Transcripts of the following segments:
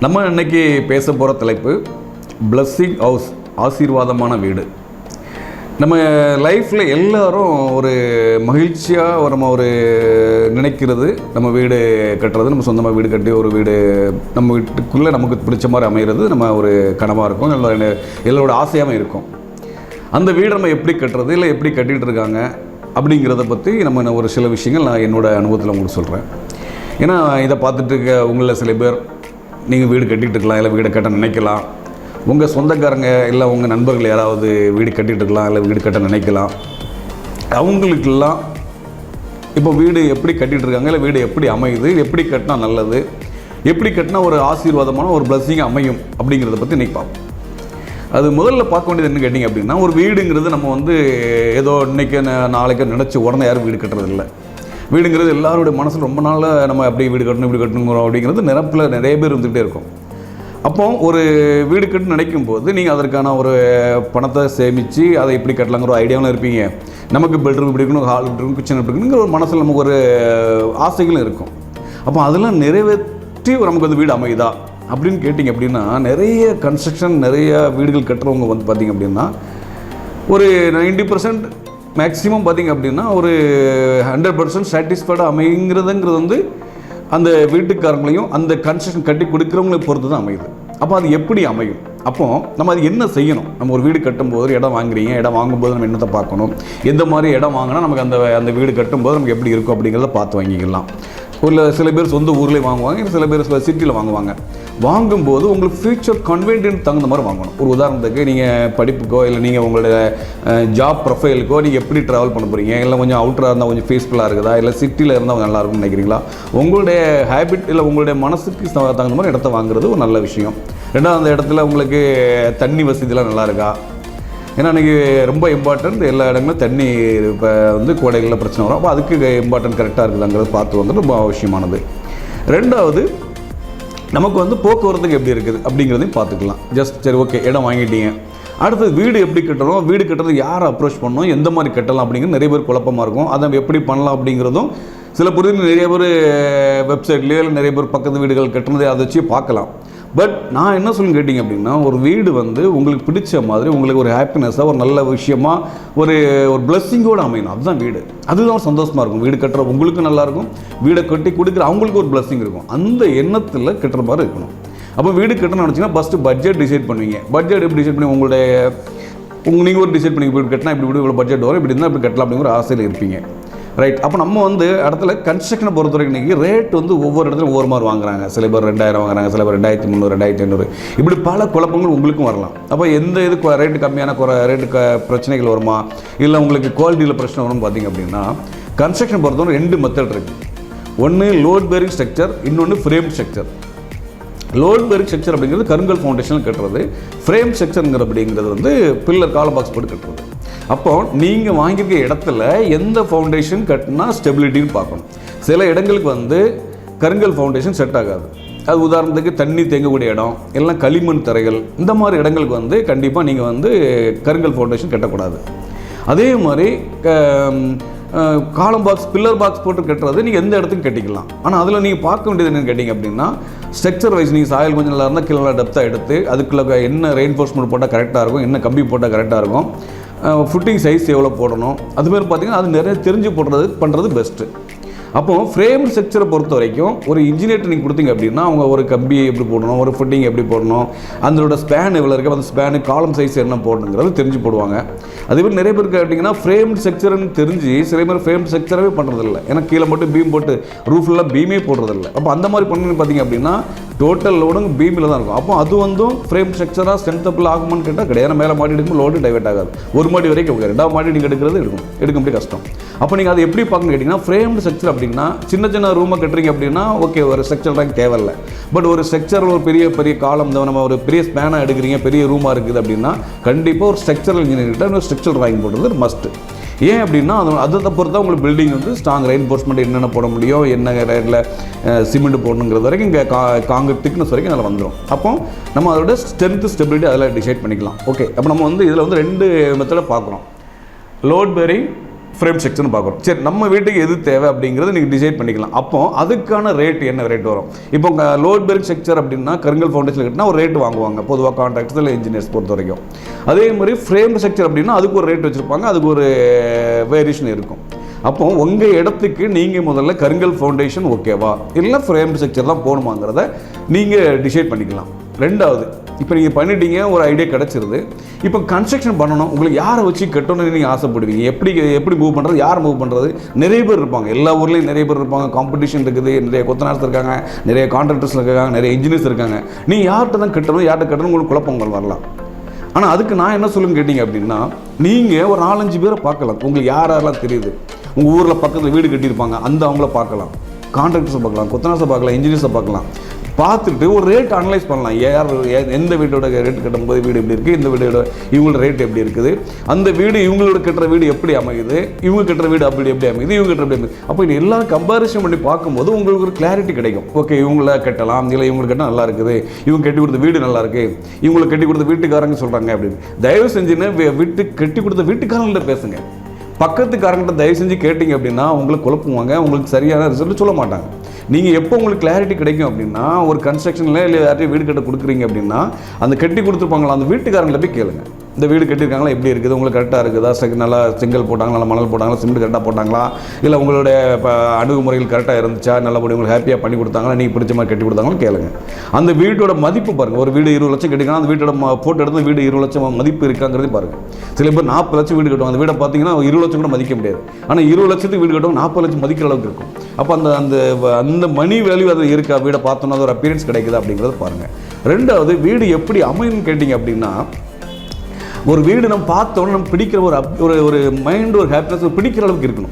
நம்ம இன்னைக்கு பேச போகிற தலைப்பு பிளஸ்ஸிங் ஹவுஸ் ஆசீர்வாதமான வீடு. நம்ம லைஃப்பில் எல்லோரும் ஒரு மகிழ்ச்சியாக நம்ம ஒரு நினைக்கிறது நம்ம வீடு கட்டுறது நம்ம சொந்தமாக வீடு கட்டி ஒரு வீடு நம்ம வீட்டுக்குள்ளே நமக்கு பிடிச்ச மாதிரி அமைகிறது நம்ம ஒரு கனவாக இருக்கும் எல்லா ஆசையாகவும் இருக்கும். அந்த வீடை நம்ம எப்படி கட்டுறது இல்லை எப்படி கட்டிகிட்டு இருக்காங்க அப்படிங்கிறத பற்றி நம்ம ஒரு சில விஷயங்கள் நான் என்னோடய அனுபவத்தில் உங்களுக்கு சொல்கிறேன் ஏன்னா இதை பார்த்துட்டு இருக்க உங்களில் சில பேர் நீங்கள் வீடு கட்டிகிட்டு இருக்கலாம் இல்லை வீடு கட்ட நினைக்கலாம். உங்கள் சொந்தக்காரங்க இல்லை உங்கள் நண்பர்கள் யாராவது வீடு கட்டிகிட்டு இருக்கலாம் இல்லை வீடு கட்ட நினைக்கலாம். அவங்களுக்கெல்லாம் இப்போ வீடு எப்படி கட்டிகிட்டு இருக்காங்க இல்லை வீடு எப்படி அமையுது எப்படி கட்டினா நல்லது எப்படி கட்டினா ஒரு ஆசீர்வாதமான ஒரு பிளஸ்ஸிங் அமையும் அப்படிங்கிறத பற்றி இன்றைக்கி பார்ப்போம் அது முதல்ல பார்க்க வேண்டியது என்ன கேட்டிங்க அப்படின்னா ஒரு வீடுங்கிறது நம்ம வந்து ஏதோ இன்னைக்கு நாளைக்கு நினச்சி உடனே யாரும் வீடு கட்டுறதில்லை வீடுங்கிறது எல்லாருடைய மனசில் ரொம்ப நாளாக நம்ம அப்படி வீடு கட்டணும் இப்படி கட்டணுங்கிறோம் அப்படிங்கிறது நிரப்பில் நிறைய பேர் இருந்துகிட்டே இருக்கும். அப்போ ஒரு வீடு கட்டு நினைக்கும் போது நீங்கள் அதற்கான ஒரு பணத்தை சேமித்து அதை எப்படி கட்டலாங்கிற ஒரு ஐடியாவில் இருப்பீங்க. நமக்கு பெட்ரூம் இப்படி இருக்கணும் ஹால் இப்படி இருக்கணும் கிச்சன் இப்படி இருக்கணுங்கிற ஒரு மனசில் நமக்கு ஒரு ஆசைகளும் இருக்கும். அப்போ அதெல்லாம் நிறைவேற்றி நமக்கு வந்து வீடு அமையுதா அப்படின்னு கேட்டிங்க அப்படின்னா நிறைய கன்ஸ்ட்ரக்ஷன் நிறைய வீடுகள் கட்டுறவங்க வந்து பார்த்திங்க அப்படின்னா ஒரு நைன்டி பர்சன்ட் மேக்ஸிமம் பார்த்திங்க அப்படின்னா ஒரு ஹண்ட்ரட் பர்சன்ட் சாட்டிஸ்ஃபைடு அமைங்கிறதுங்கிறது வந்து அந்த வீட்டுக்காரங்களையும் அந்த கன்ஸ்ட்ரக்ஷன் கட்டி கொடுக்குறவங்களையும் பொறுத்து தான் அமையுது. அப்போ அது எப்படி அமையும்? அப்போ நம்ம அது என்ன செய்யணும்? நம்ம ஒரு வீடு கட்டும்போது ஒரு இடம் வாங்குறீங்க இடம் வாங்கும்போது நம்ம என்னத்தை பார்க்கணும்? எந்த மாதிரி இடம் வாங்கினா நமக்கு அந்த அந்த வீடு கட்டும்போது நமக்கு எப்படி இருக்கும் அப்படிங்கிறத பார்த்து வாங்கிக்கலாம். ஒரு சில பேர் சொந்த ஊர்லேயே வாங்குவாங்க இல்லை சில பேர் சில சிட்டியில் வாங்குவாங்க. வாங்கும்போது உங்களுக்கு ஃபியூச்சர் கன்வீனியன்ட் தகுந்த மாதிரி வாங்கணும். ஒரு உதாரணத்துக்கு நீங்கள் படிப்புக்கோ இல்லை நீங்கள் உங்களோட ஜாப் ப்ரொஃபைலுக்கோ நீங்கள் எப்படி ட்ராவல் பண்ண போகிறீங்க இல்லை கொஞ்சம் அவுட்டராக இருந்தால் கொஞ்சம் ஃபீஸ்ஃபுல்லாக இருக்குதா? இல்லை சிட்டியில் இருந்தால் நல்லா இருக்கும்னு நினைக்கிறீங்களா? உங்களுடைய ஹேபிட் இல்லை உங்களுடைய மனசுக்கு தகுந்த மாதிரி இடத்த வாங்குறது ஒரு நல்ல விஷயம். ரெண்டாவது அந்த இடத்துல உங்களுக்கு தண்ணி வசதிலாம் நல்லா இருக்கா? ஏன்னா அன்றைக்கி ரொம்ப இம்பார்ட்டன்ட் எல்லா இடங்களும் தண்ணி இப்போ வந்து கோடைகளில் பிரச்சனை வரும். அப்போ அதுக்கு இம்பார்ட்டன்ட் கரெக்டாக இருக்குதாங்கிறது பார்த்து வந்து ரொம்ப அவசியமானது. ரெண்டாவது நமக்கு வந்து போக்குவரத்துக்கு எப்படி இருக்குது அப்படிங்கிறதையும் பார்த்துக்கலாம். ஜஸ்ட் சரி ஓகே இடம் வாங்கிட்டீங்க. அடுத்தது வீடு எப்படி கட்டணும்? வீடு கட்டுறது யாரை அப்ரோச் பண்ணணும்? எந்த மாதிரி கட்டலாம் அப்படிங்கிறது நிறைய பேர் குழப்பமாக இருக்கும். அதை எப்படி பண்ணலாம் அப்படிங்கிறதும் சில புரிதல் நிறைய பேர் வெப்சைட்லேயோ இல்லை நிறைய பேர் பக்கத்து வீடுகள் கட்டுனதை அதை வச்சு பார்க்கலாம். பட் நான் என்ன சொல்லி கேட்டிங்க அப்படின்னா ஒரு வீடு வந்து உங்களுக்கு பிடிச்ச மாதிரி உங்களுக்கு ஒரு ஹாப்பினஸ்ஸாக ஒரு நல்ல விஷயமா ஒரு ஒரு பிளஸ்ஸிங்கோடு அமையணும். அதுதான் வீடு. அதுதான் சந்தோஷமாக இருக்கும். வீடு கட்டுற உங்களுக்கு நல்லாயிருக்கும் வீடை கட்டி கொடுக்குற அவங்களுக்கு ஒரு பிளஸ்ஸிங் இருக்கும். அந்த எண்ணத்தில் கட்டுற மாதிரி இருக்கணும். அப்போ வீடு கட்டணும்னு நினச்சிங்கன்னா ஃபஸ்ட்டு பட்ஜெட் டிசைட் பண்ணுவீங்க. பட்ஜெட் எப்படி டிசைட் பண்ணி உங்களுடைய உங்கள் நீங்கள் ஒரு டிசைட் பண்ணி வீடு கட்டினா இப்படி இப்படி இவ்வளோ பட்ஜெட் வரும். இப்படி இருந்தால் இப்படி கட்டலாம் அப்படிங்கிற ஆசையில் இருப்பீங்க. ரைட் அப்போ நம்ம வந்து இடத்துல கன்ஸ்ட்ரக்ஷனை பொறுத்த வரைக்கும் இன்றைக்கி ரேட் வந்து ஒவ்வொரு இடத்துலையும் ஒவ்வொரு மாதிரி வாங்குறாங்க. சில பேர் ரெண்டாயிரம் வாங்குறாங்க சில பேர் ரெண்டாயிரத்தி முந்நூறு ரெண்டாயிரத்தி ஐநூறு. இப்படி பல குழப்பங்கள் உங்களுக்கும் வரலாம். அப்போ எந்த இது ரேட்டு கம்மியான குறை ரேட்டு க பிரச்சனைகள் வருமா? இல்லை உங்களுக்கு குவாலிட்டியில் பிரச்சனை வரும்னு பார்த்தீங்க அப்படின்னா கன்ஸ்ட்ரக்ஷன் பொறுத்தவரை ரெண்டு மெத்தட் இருக்குது ஒன்று லோட் பேரிங் ஸ்ட்ரக்சர் இன்னொன்று frame structure load bearing structure அப்படிங்கிறது கருங்கல் ஃபவுண்டேஷனில் கட்டுறது. ஃப்ரேம் ஸ்ட்ரக்சருங்கிற அப்படிங்கிறது வந்து பில்லர் கால பாக்ஸ் போட்டு கட்டுறது. அப்போ நீங்கள் வாங்கியிருக்க இடத்துல எந்த ஃபவுண்டேஷன் கட்டினா ஸ்டெபிலிட்டின்னு பார்க்கணும். சில இடங்களுக்கு வந்து கருங்கல் ஃபவுண்டேஷன் செட் ஆகாது. அது உதாரணத்துக்கு தண்ணி தேங்கக்கூடிய இடம் எல்லாம் களிமண் தரைகள் இந்த மாதிரி இடங்களுக்கு வந்து கண்டிப்பாக நீங்கள் வந்து கருங்கல் ஃபவுண்டேஷன் கட்டக்கூடாது. அதே மாதிரி காலம் பாக்ஸ் பில்லர் பாக்ஸ் போட்டு கட்டுறது நீங்கள் எந்த இடத்துக்கும் கட்டிக்கலாம். ஆனால் அதில் நீங்கள் பார்க்க வேண்டியது என்னென்னு கேட்டிங்க அப்படின்னா ஸ்ட்ரக்சர் வைஸ் நீங்கள் சாயல் கொஞ்சம் நல்லா இருந்தால் கிலோ டெப்த்தாக எடுத்து அதுக்குள்ளே என்ன ரெயின்ஃபோர்ஸ்மெண்ட் போட்டால் கரெக்டாக இருக்கும் என்ன கம்பி போட்டால் கரெக்டாக இருக்கும். ஃபுட்டிங் சைஸ் எவ்வளோ போடணும்? அதுமாரி பார்த்தீங்கன்னா அது நிறைய தெரிஞ்சு போடுறது பண்ணுறது பெஸ்ட்டு அப்போது ஃப்ரேம் ஸ்ட்ரக்சரை பொறுத்த வரைக்கும் ஒரு இன்ஜினியர் நீங்கள் கொடுத்தீங்க அப்படின்னா அவங்க ஒரு கம்பி எப்படி போடணும் ஒரு ஃபுட்டிங் எப்படி போடணும் அதோட ஸ்பேன் எவ்வளோ இருக்குது அந்த ஸ்பேனு காலம் சைஸ் என்ன போடணுங்கிறது தெரிஞ்சு போடுவாங்க. அதே மாதிரி நிறைய பேர் கேட்டிங்கன்னா ஃப்ரேம் ஸ்ட்ரக்சர்னு தெரிஞ்சு சில பேர் ஃப்ரேம் ஸ்ட்ரக்சரவே பண்ணுறதில்ல ஏன்னா கீழே மட்டும் பீம் போட்டு ரூஃப்லாம் பீமே போடுறதில்ல. அப்போ அந்த மாதிரி பண்ணி பார்த்தீங்க அப்படின்னா டோட்டல் லோடும் பீமில் தான் இருக்கும். அப்போ அது வந்து ஃப்ரேம் ஸ்ட்ரக்சராக ஸ்ட்ரென்த்தபிள் ஆகுமான்னு கேட்டால் கிடையாது. மேலே மாடி எடுக்கும் லோடு டைவெர்ட் ஆகாது. ஒரு மாடி வரைக்கும் ரெண்டாவது மாடி நீங்கள் எடுக்கிறது எடுக்கும். எடுக்க முடியும் கஷ்டம். அப்போ நீங்கள் அதை எப்படி பார்க்கணும்னு கேட்டிங்கன்னா ஃப்ரேம் ஸ்ட்ரக்சர் அப்படின்னா சின்ன சின்ன ரூமை கட்டுறீங்க அப்படின்னா ஓகே ஒரு ஸ்ட்ரக்சர் ரேங்க் தேவையில்ல. பட் ஒரு ஸ்ட்ரக்சரில் ஒரு பெரிய பெரிய காலம் நம்ம ஒரு பெரிய ஸ்பேனாக எடுக்கிறீங்க பெரிய ரூமாக இருக்குது அப்படின்னா கண்டிப்பாக ஒரு ஸ்ட்ரக்சரல் இன்ஜினியர்கிட்ட ஒரு ஸ்ட்ரக்சர் ட்ராயிங் போடுறது மஸ்ட்டு ஏன் அப்படின்னா அது அதை பொறுத்தா உங்களுக்கு பில்டிங் வந்து ஸ்ட்ராங் ரெயின்போர்ஸ்மெண்ட் என்னென்ன போட முடியும் என்ன ரேட்டில் சிமெண்ட் போடணுங்கிறது வரைக்கும் இங்கே கா காங்கிரட் திக்னஸ் வரைக்கும் அதில் வந்துடும் அப்போ நம்ம அதோட ஸ்ட்ரென்த் ஸ்டெபிலிட்டி அதில் டிசைட் பண்ணிக்கலாம். ஓகே அப்போ நம்ம வந்து இதில் வந்து ரெண்டு மெத்தடை பார்க்குறோம் லோட் பேரிங் ஃப்ரேம் செக்ஷன் பார்க்குறோம். சரி நம்ம வீட்டுக்கு எது தேவை அப்படிங்கிறது நீங்கள் டிசைட் பண்ணிக்கலாம். அப்போ அதுக்கான ரேட் என்ன? ரேட் வரும். இப்போ லோட் பெர்க் ஸ்ட்ரக்சர் அப்படின்னா கருங்கல் ஃபவுண்டேஷன் கட்டினா ஒரு ரேட் வாங்குவாங்க. பொதுவாக கான்ட்ராக்டர்ஸ் இல்லை இன்ஜினியர்ஸ் பொறுத்த வரைக்கும். அதே மாதிரி ஃப்ரேம் ஸ்ட்ரக்சர் அப்படின்னா அதுக்கு ஒரு ரேட் வச்சுருப்பாங்க. அதுக்கு ஒரு வேரியேஷன் இருக்கும். அப்போ உங்கள் இடத்துக்கு நீங்கள் முதல்ல கருங்கல் ஃபவுண்டேஷன் ஓகேவா இல்லை ஃப்ரேம் ஸ்ட்ரக்சர் தான் போகணுமாங்கிறத நீங்கள் டிசைட் பண்ணிக்கலாம். ரெண்டாவது இப்போ நீங்கள் பண்ணிட்டீங்க ஒரு ஐடியா கிடச்சிருது. இப்போ கன்ஸ்ட்ரக்ஷன் பண்ணணும் உங்களுக்கு யாரை வச்சு கட்டணும்னு நீங்கள் ஆசைப்படுவீங்க? எப்படி எப்படி மூவ் பண்ணுறது யார் மூவ் பண்ணுறது நிறைய பேர் இருப்பாங்க. எல்லா ஊர்லேயும் நிறைய பேர் இருப்பாங்க. காம்படிஷன் இருக்குது நிறைய கொத்தனார்ஸ் இருக்காங்க நிறைய கான்ட்ராக்டர்ஸ் இருக்காங்க நிறைய இன்ஜினியர்ஸ் இருக்காங்க. நீங்கள் யார்கிட்ட தான் கட்டணும் யார்கிட்ட கட்டணும் உங்களுக்கு குழப்பங்கள் வரலாம். ஆனால் அதுக்கு நான் என்ன சொல்லுங்க கேட்டிங்க அப்படின்னா நீங்கள் ஒரு நாலஞ்சு பேரை பார்க்கலாம். உங்களுக்கு யார் யாரெல்லாம் தெரியுது? உங்கள் ஊரில் பக்கத்தில் வீடு கட்டியிருப்பாங்க அந்த அவங்கள பார்க்கலாம். கான்ட்ராக்டர்ஸை பார்க்கலாம் கொத்தனாசை பார்க்கலாம் இன்ஜினியர்ஸை பார்க்கலாம். பார்த்துட்டு ஒரு ரேட் அனலைஸ் பண்ணலாம். யார் எந்த வீட்டோட ரேட் கட்டும்போது வீடு எப்படி இருக்குது இந்த வீடோட இவங்களோட ரேட் எப்படி இருக்குது அந்த வீடு இவங்களோட கட்டுற வீடு எப்படி அமையுது இவங்க கட்டுற வீடு அப்படி எப்படி அமையுது இவங்க கட்டுற எப்படி அமையுது. அப்போ இது எல்லாம் கம்பாரிசன் பண்ணி பார்க்கும்போது உங்களுக்கு ஒரு கிளாரிட்டி கிடைக்கும். ஓகே இவங்கள கட்டலாம் இல்லை இவங்களுக்கு கட்ட நல்லா இருக்குது இவங்க கட்டி கொடுத்த வீடு நல்லா இருக்குது இவங்களுக்கு கட்டி கொடுத்த வீட்டுக்காரங்க சொல்கிறாங்க அப்படின்னு. தயவு செஞ்சுன்னு வீட்டு கட்டி கொடுத்த வீட்டுக்காரங்கள்ட்ட பேசுங்க. பக்கத்துக்காரங்கிட்ட தயவு செஞ்சு கேட்டிங்க அப்படின்னா உங்களுக்கு குழப்புவாங்க உங்களுக்கு சரியான ரிசல்ட் சொல்ல மாட்டாங்க. நீங்கள் எப்போ உங்களுக்கு கிளாரிட்டி கிடைக்கும் அப்படின்னா ஒரு கன்ஸ்ட்ரக்ஷனில் இல்லை யார்ட்டையும் வீடு கட்ட கொடுக்குறீங்க அப்படின்னா அந்த கட்டி கொடுத்துருப்பாங்களா அந்த வீட்டுக்காரங்களை போய் கேளுங்க. இந்த வீடு கட்டியிருக்காங்களா? எப்படி இருக்குது? உங்களுக்கு கரெக்டாக இருக்குதா? செக் நல்லா செங்கல் போட்டாங்களா? நல்லா மணல் போட்டாங்களா? சிமெண்ட் கரெக்டாக போட்டாங்களா? இல்லை உங்களுடைய அணுகுமுறைகள் கரெக்டாக இருந்துச்சா? நல்லபடி உங்களுக்கு ஹாப்பியாக பண்ணி கொடுத்தாங்களா? நீங்கள் பிடிச்ச மாதிரி கட்டி கொடுத்தாங்கன்னு கேளுங்க. அந்த வீட்டோட மதிப்பு பாருங்கள் ஒரு வீடு இருபது லட்சம் கட்டிக்கலாம் அந்த வீட்டோட ஃபோட்டோ எடுத்து வீடு இருபது லட்சம் மதிப்பு இருக்காங்கிறதையும் பாருங்கள் சில பேர் நாற்பது லட்சம் வீடு கட்டுவாங்க. அந்த வீடை பார்த்தீங்கன்னா இருபது லட்சம் கூட மதிக்க முடியாது. ஆனால் இருபது லட்சத்துக்கு வீடு கட்டுவாங்க நாற்பது லட்சம் மதிக்கிற அளவுக்கு இருக்கும். அப்போ அந்த அந்த அந்த மணி வேல்யூ அது இருக்கா? வீடை பார்த்தோன்னா அது ஒரு அப்பியரன்ஸ் கிடைக்குது அப்படிங்கிறத பாருங்கள் ரெண்டாவது வீடு எப்படி அமையும் கேட்டிங்க அப்படின்னா ஒரு வீடு நம்ம பார்த்தோன்னே நம்ம பிடிக்கிற ஒரு அப்- ஒரு ஒரு மைண்ட் ஒரு ஹாப்பினஸ் பிடிக்கிற அளவுக்கு இருக்கணும்.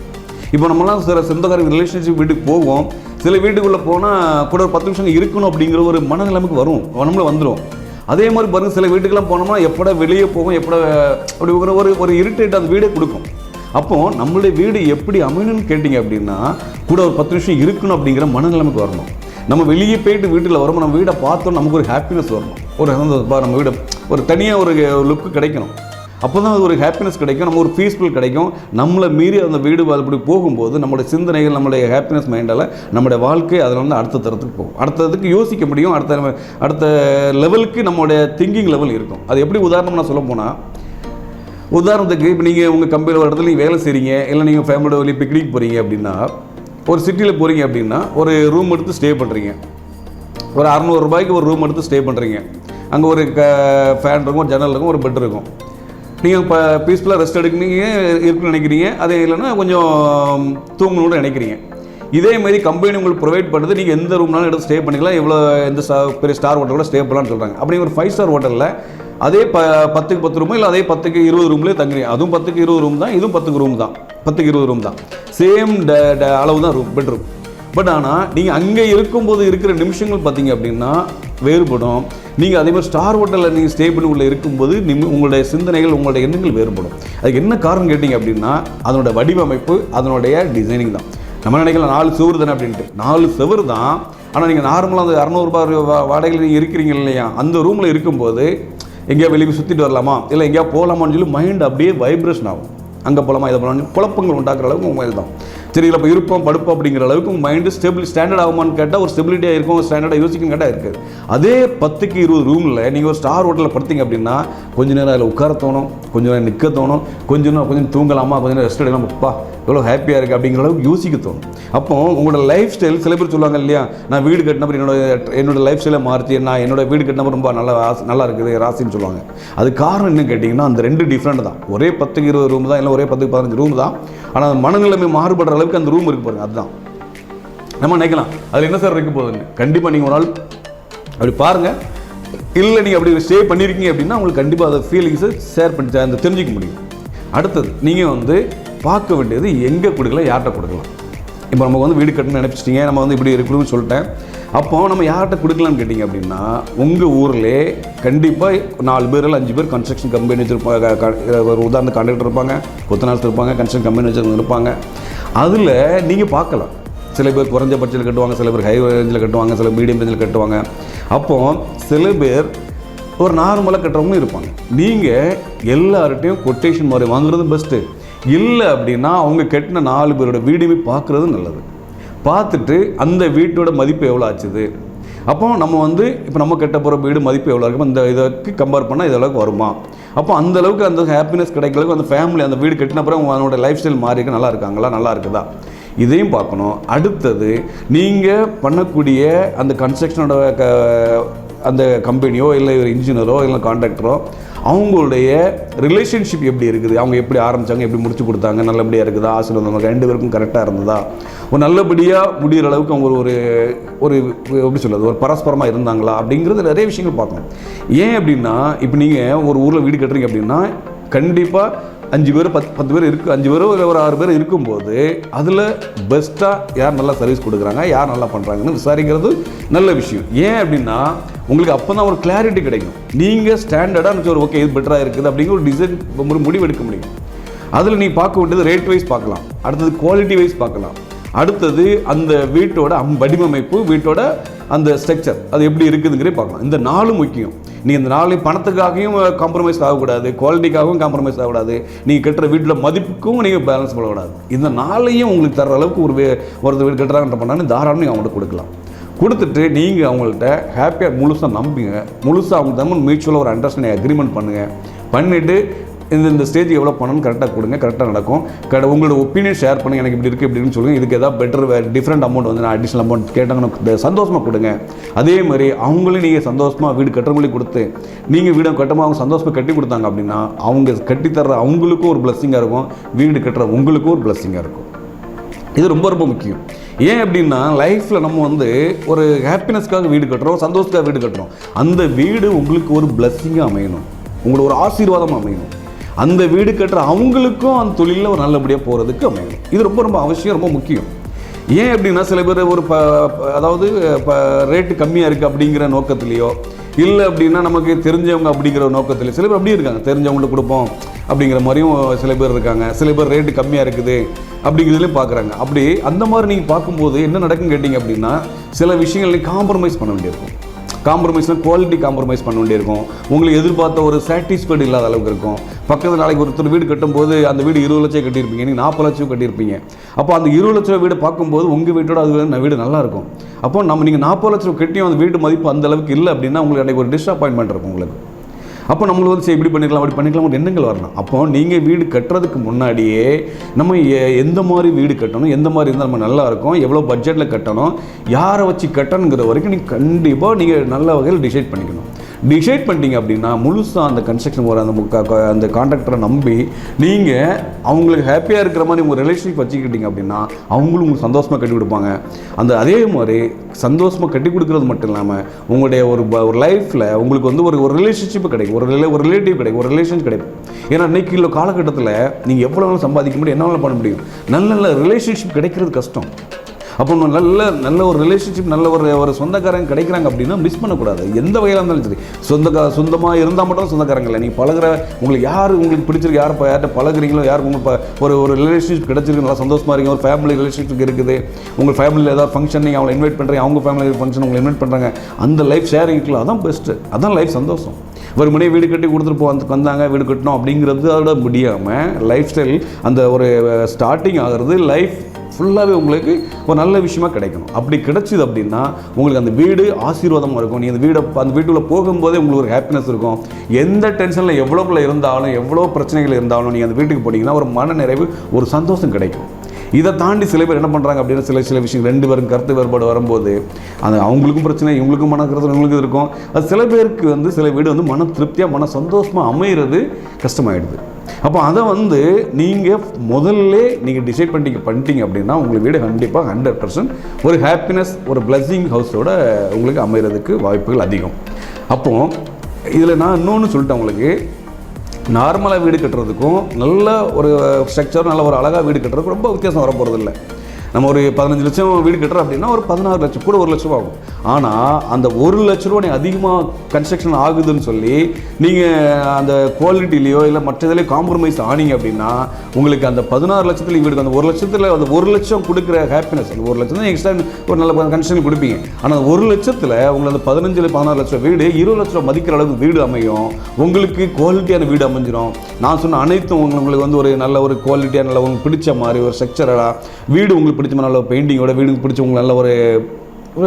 இப்போ நம்மலாம் சில சொந்தக்காரங்க ரிலேஷன்ஷிப் வீட்டுக்கு போவோம். சில வீட்டுக்குள்ளே போனால் கூட ஒரு பத்து நிமிஷம் இருக்கணும் அப்படிங்கிற ஒரு மனநிலைமைக்கு வரும் நம்மள வந்துடும் அதே மாதிரி பாருங்கள் சில வீட்டுக்கெல்லாம் போனோம்னா எப்படா வெளியே போகும் எப்படா அப்படி ஒரு ஒரு ஒரு இரிட்டேட் அந்த வீடே கொடுக்கும். அப்போது நம்மளுடைய வீடு எப்படி அமையணும்னு கேட்டிங்க அப்படின்னா கூட ஒரு பத்து நிமிஷம் இருக்கணும் அப்படிங்கிற மனநிலைமைக்கு வரணும். நம்ம வெளியே போயிட்டு வீட்டில் வரும்போது நம்ம வீடை பார்த்தோம் நமக்கு ஒரு ஹாப்பினஸ் வரணும். ஒரு நம்ம வீடு ஒரு தனியாக ஒரு லுக்கு கிடைக்கணும். அப்போ தான் ஒரு ஹாப்பினஸ் கிடைக்கும் நம்ம ஒரு பீஸ்ஃபுல் கிடைக்கும். நம்மளை மீறி அந்த வீடு அப்படி போகும்போது நம்மளுடைய சிந்தனைகள் நம்மளுடைய ஹாப்பினஸ் மைண்டால் நம்மளுடைய வாழ்க்கை அதில் வந்து அடுத்த தரத்துக்கு போகும். அடுத்ததுக்கு யோசிக்க முடியும். அடுத்த அடுத்த லெவலுக்கு நம்மளுடைய திங்கிங் லெவல் இருக்கும். அது எப்படி உதாரணம் நான் சொல்ல போனால் உதாரணத்துக்கு இப்போ நீங்கள் உங்கள் கம்பெனியில் ஒரு இடத்துல நீங்கள் வேலை செய்கிறீங்க இல்லை நீங்கள் ஃபேமிலியோட வெளியே பிக்னிக் போகிறீங்க அப்படின்னா ஒரு சிட்டியில் போகிறீங்க அப்படின்னா ஒரு ரூம் எடுத்து ஸ்டே பண்ணுறீங்க ஒரு அறநூறு ரூபாய்க்கு ஒரு ரூம் எடுத்து ஸ்டே பண்ணுறீங்க அங்கே ஒரு க ஃபேன் இருக்கும் ஒரு ஜன்னல் இருக்கும் ஒரு பெட் இருக்கும். நீங்கள் இப்போ பீஸ்ஃபுல்லாக ரெஸ்ட் எடுக்கிறீங்க இருக்குன்னு நினைக்கிறீங்க. அதே இல்லைன்னா கொஞ்சம் தூங்கணும்னு நினைக்கிறீங்க. இதே மாதிரி கம்பெனி உங்களுக்கு ப்ரொவைட் பண்ணுறது நீங்கள் எந்த ரூம்னாலும் எடுத்து ஸ்டே பண்ணிக்கலாம். எவ்வளோ எந்த ஸ்டா- பெரிய ஸ்டார் ஹோட்டல் கூட ஸ்டே பண்ணலாம்னு சொல்கிறாங்க அப்படி ஒரு ஃபைவ் ஸ்டார் ஹோட்டலில் அதே ப பத்துக்கு பத்து ரூமோ இல்லை அதே பத்துக்கு இருபது ரூம்லேயே தங்குறீங்க. அதுவும் பத்துக்கு இருபது ரூம் தான் இதுவும் பத்துக்கு ரூம் தான். பத்துக்கு இருபது ரூம் தான். சேம் அளவு தான் ரூம் பெட்ரூம் பட் ஆனால் நீங்கள் அங்கே இருக்கும்போது இருக்கிற நிமிஷங்கள் பார்த்தீங்க அப்படின்னா வேறுபடும். நீங்கள் அதே மாதிரி ஸ்டார் ஹோட்டலில் நீங்கள் ஸ்டே பண்ணி உள்ளே இருக்கும்போது நிம் உங்களுடைய சிந்தனைகள் உங்களுடைய எண்ணங்கள் வேறுபடும். அதுக்கு என்ன காரணம் கேட்டிங்க அப்படின்னா அதனோட வடிவமைப்பு அதனுடைய டிசைனிங் தான். நம்ம நினைக்கலாம் நாலு சுவர் தானே அப்படின்ட்டு. நாலு சுவர் தான். ஆனால் நீங்கள் நார்மலாக அந்த அறநூறுபா வாடகையில் நீங்கள் இருக்கிறீங்க இல்லையா? அந்த ரூமில் இருக்கும்போது எங்கேயா வெளியே சுற்றிட்டு வரலாமா? இல்லை எங்கேயா போகலாமான்னு சொல்லி மைண்ட் அப்படியே வைப்ரேஷன் ஆகும். அங்கே போகலாமா இதை போகலாம் குழப்பங்கள் உண்டாக்குற அளவுக்கு உங்கள் தான். சரி இல்லை இப்போ இருப்போம் படுப்போம் அப்படிங்கிற அளவுக்கு உங்கள் மைண்டு ஸ்டெபிள் ஸ்டாண்டர்ட் ஆகுமான்னு கேட்டால் ஒரு ஸ்டெபிலிட்டியாக இருக்கும் ஸ்டாண்டர்டாக யோசிக்கும் கேட்டால் இருக்குது அதே பத்துக்கு இருபது ரூமில் நீங்கள் ஒரு ஸ்டார் ஹோட்டலில் படுத்தீங்க அப்படின்னா கொஞ்ச நேரம் அதில் உட்கார தோணும் கொஞ்ச நேரம் நிற்க தோணும் கொஞ்ச நேரம் கொஞ்சம் தூங்கலாமா கொஞ்ச நேரம் ரெஸ்ட் எடுக்கலாம் அப்பா எவ்வளோ ஹாப்பியாக இருக்குது அப்படிங்கிற அளவுக்கு யோசிக்க தோணும். அப்போ உங்களோட லைஃப் ஸ்டைல் சில பேர் சொல்லுவாங்க இல்லையா நான் வீடு கட்டினப்ப என்னோட என்னோட லைஃப் ஸ்டைலை மாற்றி நான் என்னோட வீடு கட்டினப்ப ரொம்ப நல்லா ராசி- நல்லா இருக்குது ராசின்னு சொல்லுவாங்க. அது காரணம் என்ன கேட்டிங்கன்னா அந்த ரெண்டு டிஃப்ரெண்ட் தான். ஒரே பத்துக்கு இருபது ரூம் தான் இல்லை ஒரே பத்துக்கு பதினஞ்சு ரூம் தான். ஆனால் மனநிலைமை மாறுபடுற அளவுக்கு அந்த ரூம் இருக்கு பாருங்க அதுதான். நம்ம நினைக்கலாம் அதில் என்ன சார் இருக்க போகுதுன்னு. கண்டிப்பாக நீங்கள் ஒரு நாள் அப்படி பாருங்கள் இல்லை நீங்கள் அப்படி ஸ்டே பண்ணியிருக்கீங்க அப்படின்னா உங்களுக்கு கண்டிப்பாக அதை ஃபீலிங்ஸை ஷேர் பண்ணி அந்த தெரிஞ்சிக்க முடியும். அடுத்தது நீங்கள் வந்து பார்க்க வேண்டியது எங்கே கொடுக்கலாம் யார்கிட்ட கொடுக்கலாம்? இப்போ நம்ம வந்து வீடு கட்டணும்னு நினச்சிட்டிங்க நம்ம வந்து இப்படி இருக்கணும்னு சொல்லிட்டேன். அப்போ நம்ம யார்கிட்ட கொடுக்கலாம்னு கேட்டிங்க அப்படின்னா உங்கள் ஊரில் கண்டிப்பாக நாலு பேர் இல்லை அஞ்சு பேர் கன்ஸ்ட்ரக்ஷன் கம்பெனி வச்சுருப்பாங்க. ஒரு உதாரண கான்ட்ராக்டர் இருப்பாங்க கொத்தனார் இருப்பாங்க கன்ஸ்ட்ரக்ஷன் கம்பெனி வச்சுருந்து இருப்பாங்க. அதில் நீங்கள் பார்க்கலாம். சில பேர் குறைஞ்ச பட்சத்தில் கட்டுவாங்க சில பேர் ஹை ரேஞ்சில் கட்டுவாங்க சில மீடியம் ரேஞ்சில் கட்டுவாங்க. அப்போ சில பேர் ஒரு நார்மலாக கட்டுறவங்களும் இருப்பாங்க. நீங்கள் எல்லார்ட்டையும் கொட்டேஷன் மாதிரி வாங்குறது பெஸ்ட்டு இல்லை அப்படின்னா அவங்க கட்டின நாலு பேரோட வீடுமே பார்க்குறது நல்லது. பார்த்துட்டு அந்த வீட்டோட மதிப்பு எவ்வளோ ஆச்சுது? அப்போ நம்ம வந்து இப்போ நம்ம கட்ட போகிற வீடு மதிப்பு எவ்வளோ இருக்கும் இந்த இதுக்கு கம்பேர் பண்ணால் இதளவுக்கு வருமா? அப்போ அந்த அளவுக்கு அந்த ஹாப்பினஸ் கிடைக்கிற அளவுக்கு அந்த ஃபேமிலி அந்த வீடு கட்டின அப்புறம் அவனோட லைஃப் ஸ்டைல் மாறி இருக்கு. நல்லா இருக்காங்களா? நல்லா இருக்குதா? இதையும் பார்க்கணும். அடுத்தது நீங்கள் பண்ணக்கூடிய அந்த கன்ஸ்ட்ரக்ஷனோட க அந்த கம்பெனியோ இல்லை ஒரு இன்ஜினியரோ இல்லை கான்ட்ராக்டரோ அவங்களுடைய ரிலேஷன்ஷிப் எப்படி இருக்குது? அவங்க எப்படி ஆரம்பித்தாங்க எப்படி முடிச்சு கொடுத்தாங்க? நல்லபடியாக இருக்குதா? ஆசீர்வாதம் ரெண்டு பேருக்கும் கரெக்டாக இருந்ததா? ஒரு நல்லபடியாக முடிகிற அளவுக்கு அவங்க ஒரு ஒரு எப்படி சொல்கிறது ஒரு பரஸ்பரமாக இருந்தாங்களா? அப்படிங்கிறது நிறைய விஷயங்கள் பார்க்கணும். ஏன் அப்படின்னா இப்போ நீங்கள் ஒரு ஊரில் வீடு கட்டுறீங்க அப்படின்னா கண்டிப்பாக அஞ்சு பேர் பத்து பத்து பேர் இருக்கு. அஞ்சு பேர் ஒரு ஆறு பேர் இருக்கும்போது அதில் பெஸ்ட்டாக யார் நல்லா சர்வீஸ் கொடுக்குறாங்க யார் நல்லா பண்ணுறாங்கன்னு விசாரிக்கிறது நல்ல விஷயம். ஏன் அப்படின்னா உங்களுக்கு அப்போ தான் ஒரு கிளாரிட்டி கிடைக்கும். நீங்கள் ஸ்டாண்டர்டாக ஒரு ஓகே இது பெட்டராக இருக்குது அப்படிங்கிற ஒரு டிசைன் ஒரு முடிவு எடுக்க முடியும். அதில் நீ பார்க்க வேண்டியது ரேட் வைஸ் பார்க்கலாம். அடுத்தது குவாலிட்டி வைஸ் பார்க்கலாம். அடுத்தது அந்த வீட்டோட அம் வடிவமைப்பு வீட்டோட அந்த ஸ்ட்ரக்சர் அது எப்படி இருக்குதுங்கிறே பார்க்கலாம். இந்த நாலும் முக்கியம். நீ இந்த நாலு பணத்துக்காகவும் காம்ப்ரமைஸ் ஆகக்கூடாது. குவாலிட்டிக்காகவும் காம்ப்ரமைஸ் ஆகக்கூடாது. நீங்கள் கட்டுற வீட்டில் மதிப்புக்கும் நீங்கள் பேலன்ஸ் பண்ணக்கூடாது இந்த நாளையும் உங்களுக்கு தர அளவுக்கு ஒரு வே- ஒருத்தர் வீடு கட்டுறாங்கன்ற பண்ணாலும் தாராளம் நீங்கள் அவங்கள்ட்ட கொடுக்கலாம். கொடுத்துட்டு நீங்கள் அவங்கள்ட்ட ஹாப்பியாக முழுசாக நம்புங்க. முழுசாக அவங்க தமிழ் மியூச்சுவலாக ஒரு அண்டர்ஸ்டாண்டிங் அக்ரிமெண்ட் பண்ணுங்கள் பண்ணிவிட்டு இந்த இந்த ஸ்டேஜ் எவ்வளோ பண்ணணும் கரெக்டாக கொடுங்க கரெக்டாக நடக்கும். கட உங்களோட ஒப்பீனியன் ஷேர் பண்ணுங்க. எனக்கு இப்படி இருக்குது இப்படின்னு சொல்லுங்கள் இதுக்கு ஏதாவது பெட்டர் டிஃப்ரெண்ட் அமௌண்ட் வந்து நான் அடிஷ்னல் அமௌண்ட் கேட்டாங்கன்னு சந்தோஷமாக கொடுங்க. அதே மாதிரி அவங்களையும் நீங்கள் சந்தோஷமாக வீடு கட்டுறவங்களையும் கொடுத்து நீங்கள் வீடு கட்டமாக அவங்க சந்தோஷமாக கட்டி கொடுத்தாங்க அப்படின்னா அவங்க கட்டித்தர்ற அவங்களுக்கும் ஒரு பிளஸ்ஸிங்காக இருக்கும். வீடு கட்டுற உங்களுக்கும் ஒரு பிளஸ்ஸிங்காக இருக்கும். இது ரொம்ப ரொம்ப முக்கியம். ஏன் அப்படின்னா லைஃப்பில் நம்ம வந்து ஒரு ஹாப்பினஸ்க்காக வீடு கட்டுறோம் சந்தோஷத்துக்காக வீடு கட்டுறோம். அந்த வீடு உங்களுக்கு ஒரு பிளஸ்ஸிங்காக அமையணும். உங்களுக்கு ஒரு ஆசீர்வாதம் அமையணும். அந்த வீடு கட்டுற அவங்களுக்கும் அந்த தொழிலில் ஒரு நல்லபடியாக போகிறதுக்கு அமையும் இது ரொம்ப ரொம்ப அவசியம் ரொம்ப முக்கியம். ஏன் அப்படின்னா சில பேர் ஒரு ப அதாவது இப்போ ரேட்டு கம்மியாக இருக்குது அப்படிங்கிற நோக்கத்துலேயோ இல்லை அப்படின்னா நமக்கு தெரிஞ்சவங்க அப்படிங்கிற நோக்கத்தில் சில பேர் அப்படியே இருக்காங்க. தெரிஞ்சவங்களுக்கு கொடுப்போம் அப்படிங்கிற மாதிரியும் சில பேர் இருக்காங்க. சில பேர் ரேட்டு கம்மியாக இருக்குது அப்படிங்கிறதுலையும் பார்க்குறாங்க அப்படி அந்த மாதிரி நீங்கள் பார்க்கும்போது என்ன நடக்கும் கேட்டிங்க அப்படின்னா சில விஷயங்கள் காம்ப்ரமைஸ் பண்ண வேண்டியிருக்கும். காம்ப்ரமைஸ்னால் குவாலிட்டி காம்ப்ரமைஸ் பண்ண வேண்டியிருக்கும். உங்களுக்கு எதிர்பார்த்த ஒரு சாட்டிஸ்ஃபைடு இல்லாத அளவுக்கு இருக்கும். பக்கத்தில் நாளைக்கு ஒருத்தர் வீடு கட்டும்போது அந்த வீடு இருபது லட்சம் கட்டியிருப்பீங்க. நீங்கள் நாற்பது லட்சம் கட்டியிருப்பீங்க. அப்போ அந்த இருபது லட்சம் வீடு பார்க்கும்போது உங்கள் வீட்டோட அது வீடு நல்லா இருக்கும். அப்போ நம்ம நீங்கள் நாற்பது லட்ச ரூபா கட்டியும் அந்த வீட்டு மதிப்பு அந்த அளவுக்கு இல்லை அப்படின்னா உங்களுக்கு அன்றைக்கி ஒரு டிஸ்அப்பாயின்மெண்ட் இருக்கும் உங்களுக்கு. அப்போ நம்மளுக்கு வந்து சரி இப்படி பண்ணிக்கலாம் அப்படி பண்ணிக்கலாம் ஒரு எண்ணங்கள் வரலாம் அப்போ நீங்கள் வீடு கட்டுறதுக்கு முன்னாடியே நம்ம எ- எந்த மாதிரி வீடு கட்டணும் எந்த மாதிரி இருந்தால் நம்ம நல்லா இருக்கும் எவ்வளோ பட்ஜெட்டில் கட்டணும் யாரை வச்சு கட்டணுங்கிற வரைக்கும் நீங்கள் கண்டிப்பாக நீங்கள் நல்ல வகையில் டிசைட் பண்ணிக்கணும். டிசைட் பண்ணிட்டீங்க அப்படின்னா முழுசாக அந்த கன்ஸ்ட்ரக்ஷன் ஒரு அந்த அந்த கான்ட்ராக்டரை நம்பி நீங்கள் அவங்களுக்கு ஹாப்பியாக இருக்கிற மாதிரி உங்கள் ரிலேஷன்ஷிப் வச்சுக்கிட்டீங்க அப்படின்னா அவங்களும் உங்களுக்கு சந்தோஷமாக கட்டி கொடுப்பாங்க. அந்த அதே மாதிரி சந்தோஷமாக கட்டி கொடுக்குறது மட்டும் இல்லாமல் உங்களுடைய ஒரு ப- ஒரு லைஃப்பில் உங்களுக்கு வந்து ஒரு ஒரு ரிலேஷன்ஷிப் கிடைக்கும். ஒரு ரிலே ஒரு ரிலேட்டிவ் கிடைக்கும். ஒரு ரிலேஷன் கிடைக்கும். ஏன்னா இன்னைக்கு உள்ள காலகட்டத்தில் நீங்கள் எவ்வளோ வேணாலும் சம்பாதிக்க முடியும் என்ன வேணாலும் பண்ண முடியும். நல்ல நல்ல ரிலேஷன்ஷிப் கிடைக்கிறது கஷ்டம். அப்போ நல்ல நல்ல ஒரு ரிலேஷன்ஷிப் நல்ல ஒரு ஒரு சொந்தக்காரங்க கிடைக்கிறாங்க அப்படின்னா மிஸ் பண்ணக்கூடாது. எந்த வகையில் இருந்தாலும் சரி. சொந்தக்கா சொந்தமாக இருந்தால் மட்டும் சொந்தக்காரங்க இல்லை. நீங்கள் பழகுற உங்களுக்கு யார் உங்களுக்கு பிடிச்சிருக்கு யார் யார்கிட்ட பழகுறீங்களோ யார் உங்களுக்கு இப்போ ஒரு ஒரு ரிலேஷன்ஷிப் கிடச்சிருக்கு நல்லா சந்தோஷமாக இருக்கீங்க ஒரு ஃபேமிலி ரிலேஷன்ஷிப் இருக்குது. உங்கள் ஃபேமிலியில் ஏதாவது ஃபங்க்ஷன் நீங்கள் அவங்களை இன்வைட் பண்ணுறீங்க அவங்க ஃபேமிலி ஃபங்க்ஷன் உங்களை இன்வைட் பண்ணுறாங்க அந்த லைஃப் ஷேரிங் இருக்குல்ல அதான் பெஸ்ட்டு அதான் லைஃப் சந்தோஷம். ஒரு மணி வீடு கட்டி கொடுத்துட்டு போ வந்து வந்தாங்க வீடு கட்டணும் அப்படிங்கிறது அதோட முடியாமல் லைஃப் ஸ்டைல் அந்த ஒரு ஸ்டார்டிங் ஆகிறது லைஃப் ஃபுல்லாகவே உங்களுக்கு ஒரு நல்ல விஷயமா கிடைக்கணும். அப்படி கிடைச்சிது அப்படின்னா உங்களுக்கு அந்த வீடு ஆசீர்வாதமாக இருக்கும். நீ அந்த வீடை அந்த வீட்டுக்குள்ளே போகும்போதே உங்களுக்கு ஒரு ஹாப்பினஸ் இருக்கும். எந்த டென்ஷனில் எவ்வளோக்குள்ள இருந்தாலும் எவ்வளோ பிரச்சனைகள் இருந்தாலும் நீங்கள் அந்த வீட்டுக்கு போனீங்கன்னா ஒரு மன நிறைவு ஒரு சந்தோஷம் கிடைக்கும். இதை தாண்டி சில பேர் என்ன பண்ணுறாங்க அப்படின்னா சில சில விஷயம் ரெண்டு பேரும் கருத்து வேறுபாடு வரும்போது அது அவங்களுக்கும் பிரச்சனை இவங்களுக்கும் மன கருத்து இவங்களுக்கும் இருக்கும். அது சில பேருக்கு வந்து சில வீடு வந்து மன திருப்தியாக மன சந்தோஷமாக அமையிறது கஷ்டமாயிடுது. அப்போ அதை வந்து நீங்கள் முதல்ல நீங்கள் டிசைட் பண்ணி பண்ணிட்டீங்க அப்படின்னா உங்களுக்கு வீடு கண்டிப்பாக ஹண்ட்ரட் பர்சன்ட் ஒரு ஹாப்பினஸ் ஒரு பிளஸ்ஸிங் ஹவுஸோட உங்களுக்கு அமைகிறதுக்கு வாய்ப்புகள் அதிகம். அப்போது இதில் நான் இன்னொன்று சொல்லிட்டேன் உங்களுக்கு. நார்மலாக வீடு கட்டுறதுக்கும் நல்ல ஒரு ஸ்ட்ரக்சர் நல்ல ஒரு அழகாக வீடு கட்டுறதுக்கும் ரொம்ப வித்தியாசம் வரப்போகிறது இல்லை நம்ம ஒரு பதினஞ்சு லட்சம் வீடு கட்டுறோம் அப்படின்னா ஒரு பதினாறு லட்சம் கூட ஒரு லட்சம் ஆகும். ஆனால் அந்த ஒரு லட்ச ரூபா நீங்கள் அதிகமாக கன்ஸ்ட்ரக்ஷன் ஆகுதுன்னு சொல்லி நீங்கள் அந்த குவாலிட்டிலேயோ இல்லை மற்ற இதுலேயோ காம்ப்ரமைஸ் ஆனீங்க அப்படின்னா உங்களுக்கு அந்த பதினாறு லட்சத்தில் வீடு அந்த ஒரு லட்சத்தில் அந்த ஒரு லட்சம் கொடுக்குற ஹாப்பினஸ் அந்த ஒரு லட்சம் தான் எக்ஸ்ட்ரா ஒரு நல்ல கன்ஸ்ட்ரக்ஷன் கொடுப்பீங்க. ஆனால் ஒரு லட்சத்தில் உங்களை அந்த பதினஞ்சில் பதினாறு லட்சம் வீடு இருபது லட்சம் ரூபா மதிக்கிற அளவுக்கு வீடு அமையும். உங்களுக்கு குவாலிட்டியான வீடு அமைஞ்சிடும் நான் சொன்ன அனைத்தும் உங்களுக்கு வந்து ஒரு நல்ல ஒரு குவாலிட்டியாக நல்ல உங்களுக்கு பிடிச்ச மாதிரி ஒரு ஸ்ட்ரக்சரடாக வீடு உங்களுக்கு பிடிச்ச நல்ல பெயிண்டிங்கோட வீடு பிடிச்சவங்க நல்ல ஒரு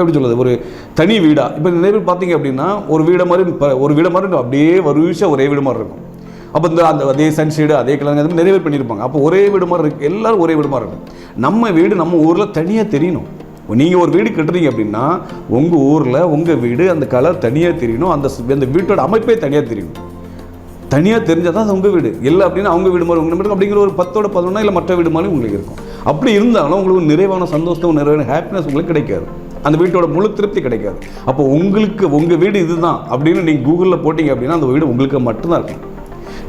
எப்படி சொல்லுது ஒரு தனி வீடா. இப்போ நிறைய பேர் பார்த்தீங்க அப்படின்னா ஒரு வீடை மாதிரி இப்போ ஒரு வீடை மாதிரி அப்படியே வருஷம் ஒரே வீடு மாதிரி இருக்கும். அப்போ இந்த அந்த அதே சன்ஷேடு அதே கலர் அது நிறைய பேர் பண்ணியிருப்பாங்க அப்போ ஒரே வீடு மாதிரி இருக்கு. எல்லாரும் ஒரே வீடு மாதிரி இருக்கும். நம்ம வீடு நம்ம ஊரில் தனியாக தெரியணும். நீங்கள் ஒரு வீடு கட்டுறீங்க அப்படின்னா உங்கள் ஊரில் உங்கள் வீடு அந்த கலர் தனியாக தெரியணும். அந்த அந்த வீட்டோட அமைப்பே தனியாக தெரியணும். தனியாக தெரிஞ்சால் தான் அது உங்கள் வீடு. இல்லை அப்படின்னா அவங்க வீடு மாதிரி உங்கள் வீடு அப்படிங்கிற ஒரு பத்தோட பதினொன்னா இல்லை மற்ற வீடு மாதிரி உங்களுக்கு இருக்கும். அப்படி இருந்தாலும் உங்களுக்கு நிறைவான சந்தோஷம் நிறைவான ஹாப்பினஸ் உங்களுக்கு கிடைக்காது. அந்த வீட்டோட முழு திருப்தி கிடைக்காது. அப்போ உங்களுக்கு உங்கள் வீடு இதுதான் அப்படின்னு நீங்கள் கூகுளில் போட்டிங்க அப்படின்னா அந்த வீடு உங்களுக்கு மட்டும்தான் இருக்கும்.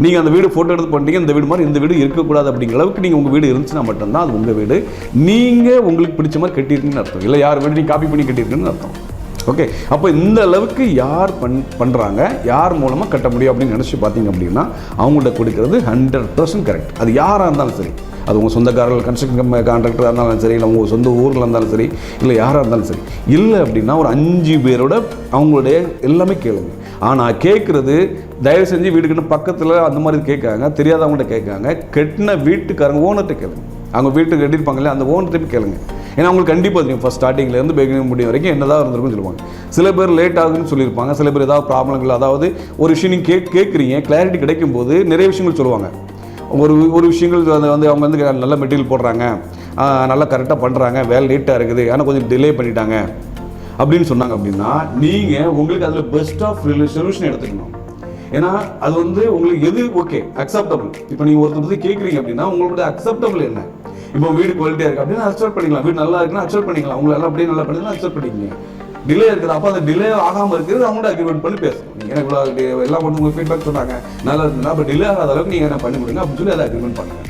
நீங்கள் அந்த வீடு ஃபோட்டோ எடுத்து பண்ணிட்டீங்க இந்த வீடு மாதிரி இந்த வீடு இருக்கக்கூடாது அப்படிங்கிற அளவுக்கு நீங்கள் உங்கள் வீடு இருந்துச்சுன்னா மட்டும்தான் அது உங்கள் வீடு. நீங்கள் உங்களுக்கு பிடிச்ச மாதிரி கட்டியிருக்கீங்கன்னு அர்த்தம். இல்லை யார் வீடு நீங்கள் காப்பி பண்ணி கட்டியிருக்கீங்கன்னு அர்த்தம். ஓகே அப்போ இந்த அளவுக்கு யார் பண் பண்ணுறாங்க யார் மூலமாக கட்ட முடியும் அப்படின்னு நினச்சி பார்த்தீங்க அப்படின்னா அவங்கள்ட்ட கொடுக்கறது ஹண்ட்ரட் பர்சன்ட் கரெக்ட் அது யாராக இருந்தாலும் சரி. அது உங்கள் சொந்தக்காரர்கள் கன்ஸ்ட்ரக்ஷன் கான்ட்ராக்டராக இருந்தாலும் சரி இல்லை உங்கள் சொந்த ஊரில் இருந்தாலும் சரி இல்லை யாராக இருந்தாலும் சரி. இல்லை அப்படின்னா ஒரு அஞ்சு பேரோட அவங்களுடைய எல்லாமே கேளுங்க. ஆனால் கேட்குறது தயவு செஞ்சு வீடுக்கிட்ட பக்கத்தில் அந்த மாதிரி கேட்காங்க தெரியாதவங்கள்ட்ட கேட்காங்க கட்டின வீட்டுக்காரங்க ஓனர்கிட்ட கேளுங்க. அவங்க வீட்டுக்கு கட்டியிருப்பாங்களே அந்த ஓனர்கிட்ட போய் கேளுங்க. ஏன்னா அவங்களுக்கு கண்டிப்பாக தெரியும் ஃபஸ்ட் ஸ்டார்டிங்லேருந்து பிகினிங் முடியும் வரைக்கும் என்னதான் இருந்திருக்கும்னு சொல்லுவாங்க. சில பேர் லேட் ஆகுதுன்னு சொல்லியிருப்பாங்க சில பேர் ஏதாவது ப்ராப்ளங்கள் அதாவது ஒரு விஷயம் நீங்கள் கேக் கேட்குறீங்க கிளாரிட்டி கிடைக்கும் போது நிறைய விஷயங்கள் சொல்லுவாங்க. ஒரு ஒரு விஷயங்கள் வந்து அவங்க வந்து நல்ல மெட்டீரியல் போடுறாங்க. நல்லா கரெக்டாக பண்ணுறாங்க வேலை லேட்டாக இருக்குது. ஆனால் கொஞ்சம் டிலே பண்ணிட்டாங்க. அப்படின்னு சொன்னாங்க அப்படின்னா நீங்கள் உங்களுக்கு அதில் பெஸ்ட் ஆஃப் சொல்யூஷன் எடுத்துக்கணும். ஏன்னா அது வந்து உங்களுக்கு எது ஓகே அக்செப்டபிள் இப்போ நீங்கள் ஒருத்தர் பற்றி கேட்குறீங்க அப்படின்னா உங்களோட அக்செப்டபிள் என்ன? இப்போ வீடு குவாலிட்டியாக இருக்குது அப்படின்னா அக்செப்ட் பண்ணிக்கலாம். வீடு நல்லா இருக்குன்னா அக்செப்ட் பண்ணிக்கலாம். உங்களை எல்லாம் அப்படியே நல்லா பண்ணி அக்செப்ட் பண்ணிக்கலாம் டிலே இருக்குது. அப்போ அந்த டிலே ஆகாமல் இருக்கிறது அவங்கள்ட்ட அக்ரிமெண்ட் பண்ணி பேசணும். நீங்கள் எனக்கு இவ்வளோ எல்லாம் பண்ணி உங்கள் ஃபீட்பேக் சொன்னாங்க. நல்லா இருந்ததுன்னா அப்போ டிலே ஆகாத அளவுக்கு நீங்கள் என்ன பண்ணி கொடுங்க அப்படின்னு சொல்லி அதை அக்ரிமெண்ட் பண்ணுங்க.